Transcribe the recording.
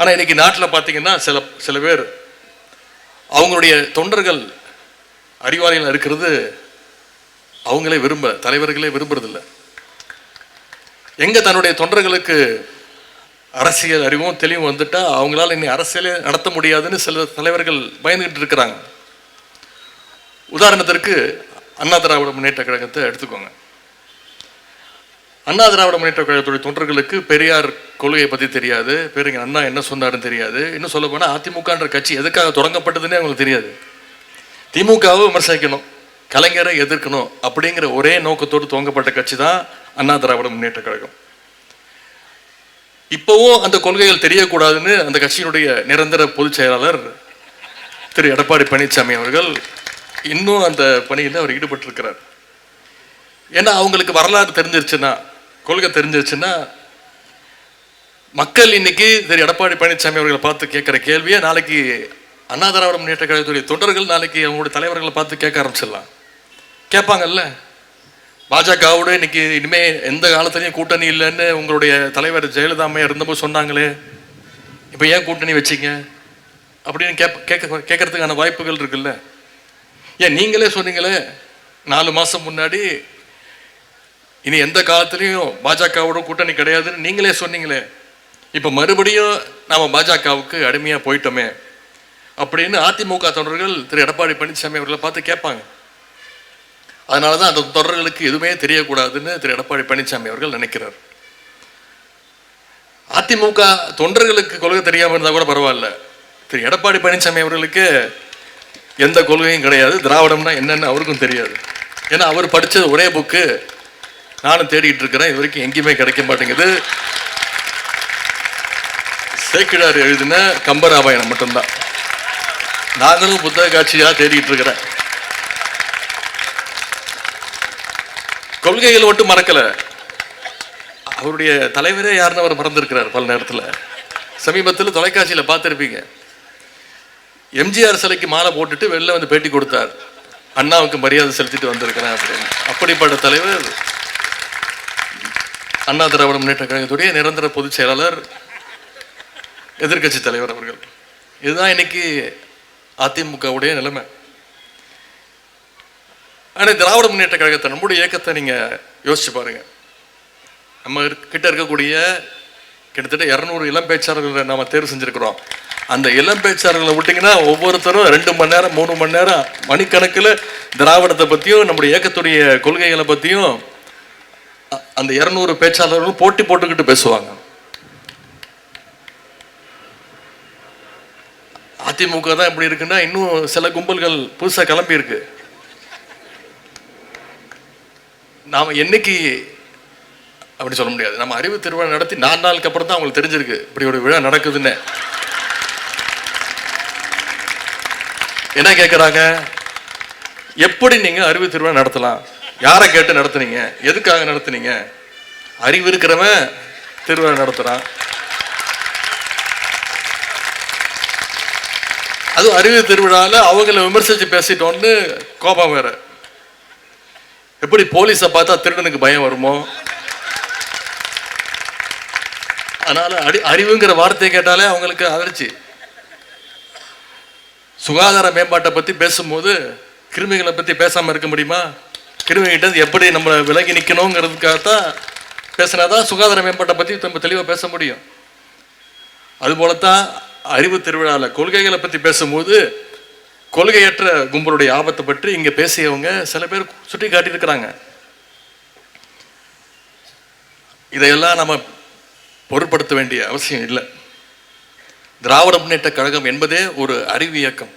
ஆனால் இன்னைக்கு நாட்டில் பார்த்தீங்கன்னா சில சில பேர் அவங்களுடைய தொண்டர்கள் அறிவாளிகள் இருக்கிறது அவங்களே விரும்ப தலைவர்களே விரும்புறதில்ல. எங்கே தன்னுடைய தொண்டர்களுக்கு அரசியல் அறிவும் தெளிவும் வந்துட்டால் அவங்களால இனி அரசியலே நடத்த முடியாதுன்னு சில தலைவர்கள் பயந்துகிட்டு இருக்கிறாங்க. உதாரணத்திற்கு அண்ணா திராவிட முன்னேற்ற கழகத்தை எடுத்துக்கோங்க. அண்ணா திராவிட முன்னேற்ற கழகத்துடைய தொண்டர்களுக்கு பெரியார் கொள்கையை பற்றி தெரியாது. பெருங்க அண்ணா என்ன சொன்னாருன்னு தெரியாது. இன்னும் சொல்ல போனால் அதிமுகன்ற கட்சி எதுக்காக தொடங்கப்பட்டதுன்னே அவங்களுக்கு தெரியாது. திமுகவை விமர்சிக்கணும் கலைஞரை எதிர்க்கணும் அப்படிங்கிற ஒரே நோக்கத்தோடு துவங்கப்பட்ட கட்சி தான் அண்ணா திராவிட முன்னேற்ற கழகம். இப்போவும் அந்த கொள்கைகள் தெரியக்கூடாதுன்னு அந்த கட்சியினுடைய நிரந்தர பொதுச் செயலாளர் திரு. எடப்பாடி பழனிசாமி அவர்கள் இன்னும் அந்த பணியில் அவர் ஈடுபட்டிருக்கிறார். ஏன்னா அவங்களுக்கு வரலாறு தெரிஞ்சிருச்சுன்னா கொள்கை தெரிஞ்சிச்சுன்னா மக்கள் இன்னைக்கு திரு எடப்பாடி பழனிசாமி அவர்களை பார்த்து கேட்குற கேள்வியை நாளைக்கு அண்ணா திராவிட முன்னேற்ற கழகத்துடைய தொண்டர்கள் நாளைக்கு அவங்களுடைய தலைவர்களை பார்த்து கேட்க ஆரம்பிச்சிடலாம். கேட்பாங்கல்ல? பாஜகவோட இன்னைக்கு இனிமே எந்த காலத்துலையும் கூட்டணி இல்லைன்னு உங்களுடைய தலைவர் ஜெயலலிதா அம்மையா இருந்தபோது சொன்னாங்களே. இப்போ ஏன் கூட்டணி வச்சீங்க? அப்படின்னு கேப் கேட்க கேட்கறதுக்கான வாய்ப்புகள் இருக்குல்ல. ஏன் நீங்களே சொன்னீங்களே நாலு மாதம் முன்னாடி இனி எந்த காலத்துலேயும் பாஜகவோட கூட்டணி கிடையாதுன்னு நீங்களே சொன்னீங்களே. இப்போ மறுபடியும் நாம் பாஜகவுக்கு அடிமையாக போயிட்டோமே. அப்படின்னு அதிமுக தொண்டர்கள் திரு. எடப்பாடி பழனிசாமி அவர்களை பார்த்து கேட்பாங்க. அதனால தான் அந்த தொடர்களுக்கு எதுவுமே தெரியக்கூடாதுன்னு திரு. எடப்பாடி பழனிசாமி அவர்கள் நினைக்கிறார். அதிமுக தொண்டர்களுக்கு கொள்கை தெரியாமல் இருந்தால் கூட பரவாயில்ல. திரு. எடப்பாடி பழனிசாமி அவர்களுக்கு எந்த கொள்கையும் கிடையாது. திராவிடம்னா என்னென்னு அவருக்கும் தெரியாது. ஏன்னா அவர் படித்தது ஒரே புக்கு நானும் தேடிட்டு இருக்கிறேன். இது வரைக்கும் எங்கேயுமே கிடைக்க மாட்டேங்குது. சேக்கிழார் எழுதின கம்பராமாயணம் மட்டும்தான். நாங்களும் புத்தக காட்சியாக தேடிட்டு இருக்கிறேன். கொள்கைகள் மட்டும் மறக்கல. அவருடைய தலைவரே யாருன்னு அவர் மறந்துருக்கிறார் பல நேரத்தில். சமீபத்தில் தொலைக்காட்சியில் பார்த்துருப்பீங்க. எம்ஜிஆர் சிலைக்கு மாலை போட்டுட்டு வெளில வந்து பேட்டி கொடுத்தார். அண்ணாவுக்கு மரியாதை செலுத்திட்டு வந்திருக்கிறேன் அப்படின்னு. அப்படிப்பட்ட தலைவர் அண்ணா திராவிட முன்னேற்ற கழகத்துடைய நிரந்தர பொதுச் செயலாளர் எதிர்க்கட்சி தலைவர் அவர்கள். இதுதான் இன்னைக்கு அதிமுகவுடைய நிலைமை. ஆனால் திராவிட முன்னேற்ற கழகத்தை நம்முடைய இயக்கத்தை நீங்கள் யோசிச்சு பாருங்க. நம்ம கிட்ட இருக்கக்கூடிய கிட்டத்தட்ட இரநூறு இளம் பேச்சாளர்களை நாம தேர்வு செஞ்சிருக்கிறோம். அந்த இளம் பேச்சாளர்களை விட்டிங்கன்னா ஒவ்வொருத்தரும் ரெண்டு மணி நேரம் மூணு மணி நேரம் மணிக்கணக்கில் திராவிடத்தை பற்றியும் நம்முடைய இயக்கத்துடைய கொள்கைகளை பற்றியும் அந்த இரநூறு பேச்சாளர்களும் போட்டி போட்டுக்கிட்டு பேசுவாங்க. அதிமுக தான் இப்படி இருக்குன்னா இன்னும் சில கும்பல்கள் புதுசாக கிளம்பி இருக்கு. நாம் என்னைக்கு அப்படி சொல்ல முடியாது. நம்ம அறிவு திருவிழா நடத்தி நாலு நாளுக்கு அப்புறம் தான் அவங்களுக்கு தெரிஞ்சிருக்கு. இப்படி ஒரு விழா நடக்குதுன்னு. என்ன கேட்குறாங்க எப்படி நீங்கள் அறிவு திருவிழா நடத்தலாம்? யாரை கேட்டு நடத்துனீங்க? எதுக்காக நடத்துனீங்க? அறிவு இருக்கிறவன் திருவிழா நடத்துகிறான் அதுவும் அறிவு திருவிழாவில் அவங்கள விமர்சித்து பேசிட்டோன்னு கோபம் வேற. எப்படி போலீஸை பார்த்தா திருடனுக்கு பயம் வருமோ? அதனால அடி அறிவுங்கிற வார்த்தையை கேட்டாலே அவங்களுக்கு அதிர்ச்சி. சுகாதார மேம்பாட்டை பற்றி பேசும்போது கிருமிகளை பற்றி பேசாமல் இருக்க முடியுமா? கிருமிகிட்ட இருந்து எப்படி நம்ம விலகி நிற்கணுங்கிறதுக்காகத்தான் பேசினாதான் சுகாதார மேம்பாட்டை பற்றி நம்ம தெளிவாக பேச முடியும். அதுபோலத்தான் அறிவு திருவிழாவில் கொள்கைகளை பற்றி பேசும்போது கொள்கையற்ற கும்பலுடைய ஆபத்தை பற்றி இங்கே பேசியவங்க சில பேர் சுட்டி காட்டியிருக்கிறாங்க. இதையெல்லாம் நம்ம பொருட்படுத்த வேண்டிய அவசியம் இல்லை. திராவிட முன்னேற்ற கழகம் என்பதே ஒரு அறிவு இயக்கம்.